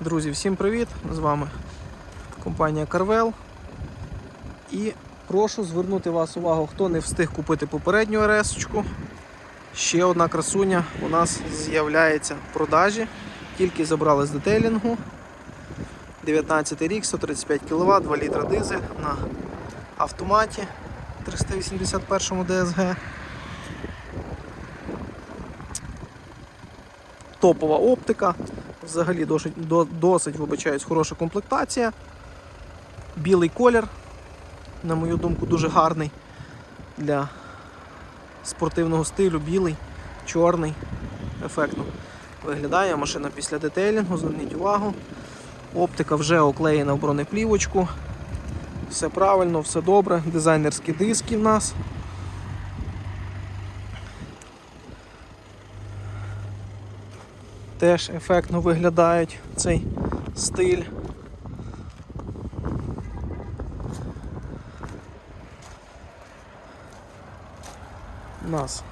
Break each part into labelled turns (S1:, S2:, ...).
S1: Друзі, всім привіт! З вами компанія Carvel. І прошу звернути вас увагу, хто не встиг купити попередню РС-очку. Ще одна красуня у нас з'являється в продажі. Тільки забрали з детейлінгу. 19 рік, 135 кВт, 2 літра дизель на автоматі 381 DSG. Топова оптика. Взагалі досить, до- досить вибачаюсь, хороша комплектація. Білий колір, на мою думку, дуже гарний для спортивного стилю. Білий, чорний, ефектно виглядає. Машина після детейлінгу, зверніть увагу. Оптика вже оклеєна в бронеплівочку. Все правильно, все добре. Дизайнерські диски в нас. Теж ефектно виглядають цей стиль. У нас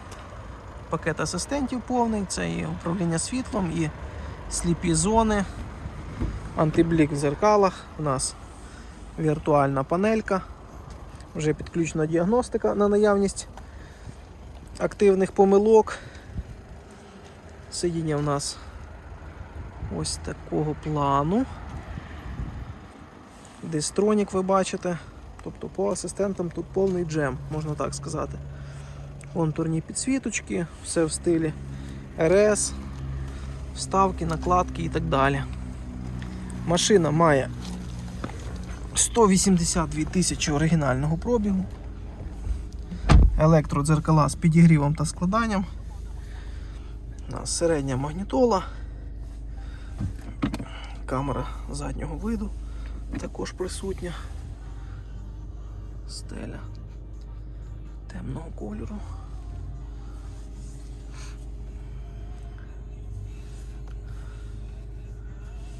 S1: пакет асистентів повний, це і управління світлом, і сліпі зони, антиблік в зеркалах, у нас віртуальна панелька, вже підключена діагностика на наявність активних помилок. Сидіння в нас ось такого плану. Дистронік ви бачите. Тобто по асистентам тут повний джем, можна так сказати. Контурні підсвіточки, все в стилі РС, вставки, накладки і так далі. Машина має 182 тисячі оригінального пробігу. Електродзеркала з підігрівом та складанням. У нас середня магнітола. Камера заднього виду також присутня. Стеля темного кольору.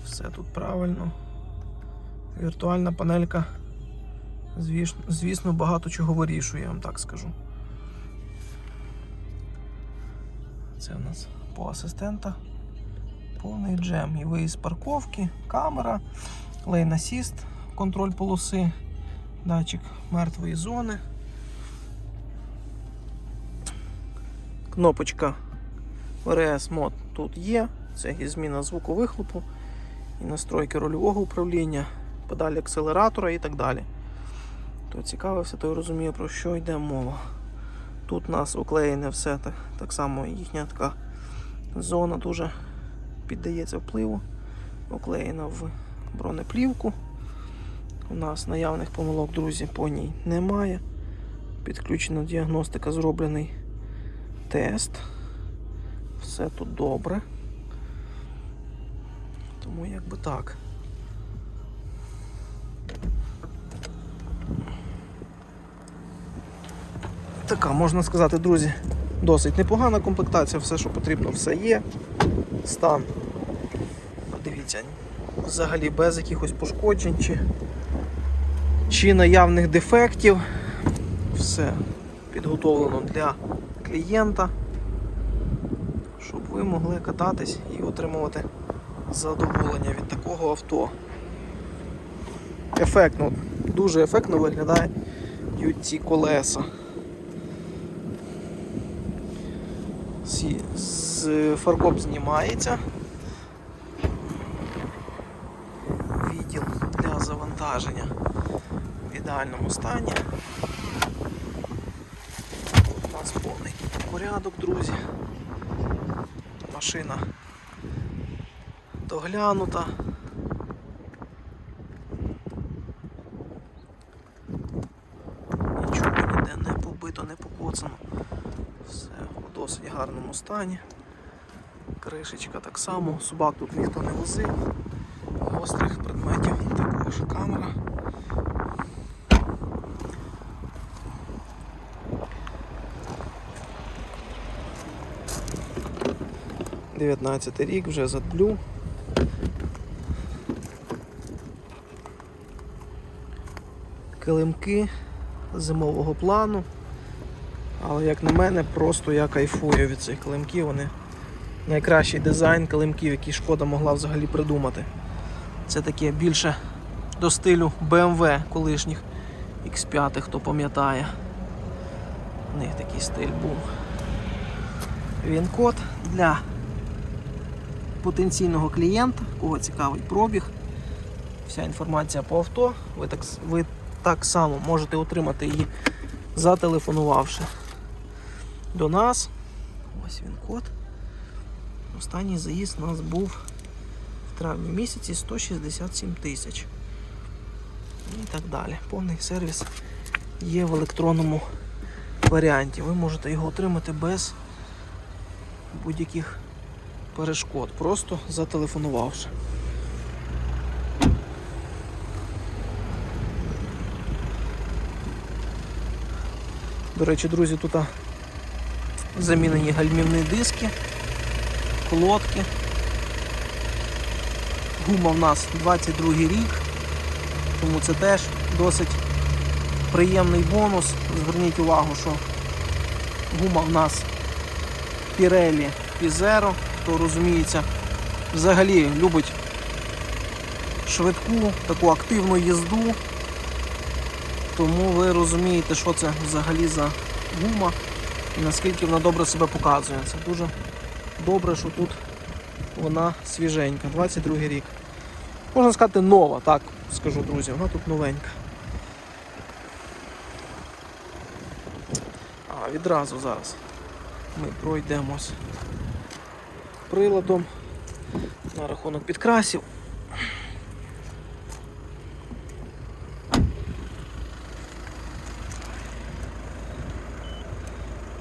S1: Все тут правильно. Віртуальна панелька, звісно, багато чого вирішує, я вам так скажу. Це у нас по асистента. Повний джем. І виїзд з парковки, камера, лейн асіст, контроль полоси, датчик мертвої зони. Кнопочка RS мод тут є. Це і зміна звуку вихлопу, і настройки рульового управління, педалі акселератора і так далі. Хто цікавився, той розуміє, про що йде мова. Тут у нас уклеєне все так, так само їхня така зона дуже піддається впливу, оклеєна в бронеплівку. У нас наявних помилок, друзі, по ній немає. Підключена діагностика, зроблений тест. Все тут добре. Тому якби так. Така, можна сказати, друзі, досить непогана комплектація, все, що потрібно, все є. Стан. Дивіться, взагалі без якихось пошкоджень чи, чи наявних дефектів. Все підготовлено для клієнта, щоб ви могли кататись і отримувати задоволення від такого авто. Ефектно, дуже ефектно виглядають ці колеса. З фаркоп знімається. Відділ для завантаження в ідеальному стані. У нас повний порядок, друзі. Машина доглянута. Нічого ніде не побито, не покоцано. Все у досить гарному стані. Кришечка так само, собак тут ніхто не возив. Гострих предметів також камера. Дев'ятнадцятий рік, вже задблю. Килимки зимового плану. Але як на мене, просто я кайфую від цих килимків. Вони найкращий дизайн килимків, який шкода могла взагалі придумати. Це таке більше до стилю BMW колишніх X5, хто пам'ятає. У них такий стиль був. Він код для потенційного клієнта, кого цікавий пробіг. Вся інформація по авто. Ви так, ви так само можете отримати її, зателефонувавши до нас. Ось він код. Останній заїзд у нас був в травні місяці 167 тисяч. І так далі. Повний сервіс є в електронному варіанті. Ви можете його отримати без будь-яких перешкод, просто зателефонувавши. До речі, друзі, тут замінені гальмівні диски, колодки. Гума в нас 22 рік, тому це теж досить приємний бонус. Зверніть увагу, що гума в нас Pirelli Pizero, хто розуміється, взагалі любить швидку, таку активну їзду. Тому ви розумієте, що це взагалі за гума і наскільки вона добре себе показує. Це дуже добре, що тут вона свіженька, 22 рік. Можна сказати, нова, так скажу, друзі, вона тут новенька. А, відразу зараз ми пройдемось приладом на рахунок підкрасів.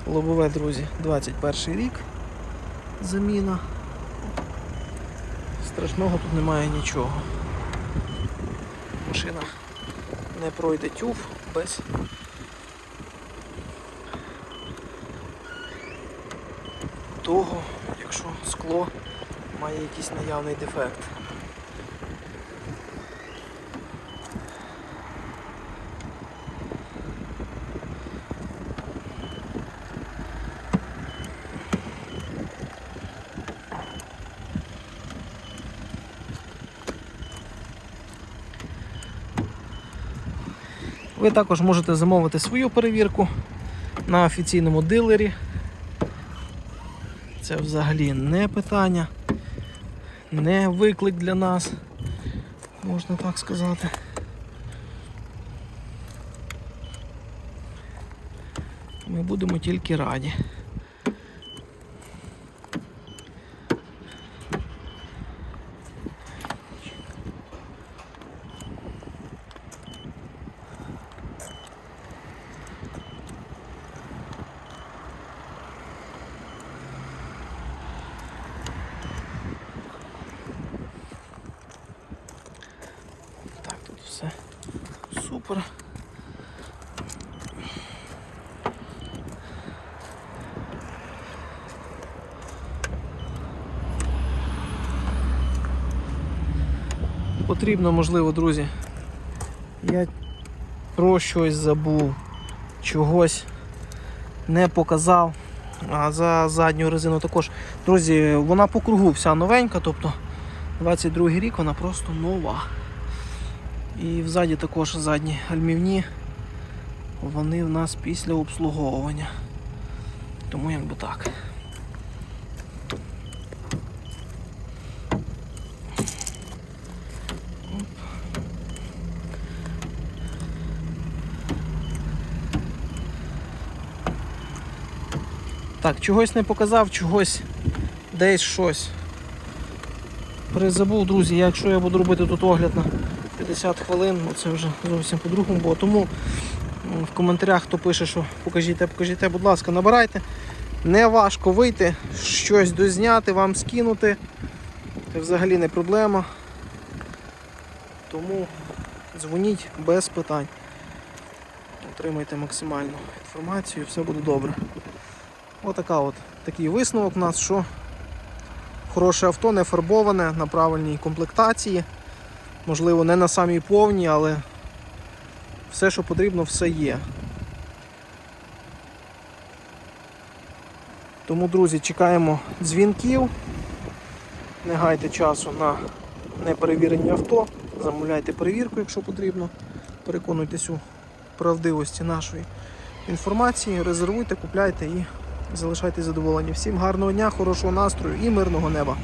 S1: Лобове, друзі, 21 рік заміна. Страшного тут немає нічого. Машина не пройде тюф без того, якщо скло має якийсь наявний дефект. Ви також можете замовити свою перевірку на офіційному дилері. Це взагалі не питання, не виклик для нас, можна так сказати. Ми будемо тільки раді. Так, тут все супер. Потрібно, можливо, друзі. Я про щось забув, чогось не показав. А за задню резину також. Друзі, вона по кругу вся новенька, тобто 22 рік вона просто нова. І взаді також задні альмівні, вони в нас після обслуговування. Тому якби так. Так, чогось не показав, чогось десь щось. Призабув, друзі, якщо я буду робити тут огляд на 50 хвилин, ну це вже зовсім по-другому було. Тому в коментарях хто пише, що покажіть, покажіть, будь ласка, набирайте. Не важко вийти, щось дозняти, вам скинути. Це взагалі не проблема. Тому дзвоніть без питань. Отримайте максимальну інформацію все буде добре. Отака от такий висновок у нас, що хороше авто, не фарбоване, на правильній комплектації. Можливо, не на самій повній, але все, що потрібно, все є. Тому, друзі, чекаємо дзвінків. Не гайте часу на неперевірені авто. Замовляйте перевірку, якщо потрібно. Переконуйтесь у правдивості нашої інформації, резервуйте, купляйте і залишайтесь задоволені. Всім гарного дня, хорошого настрою і мирного неба.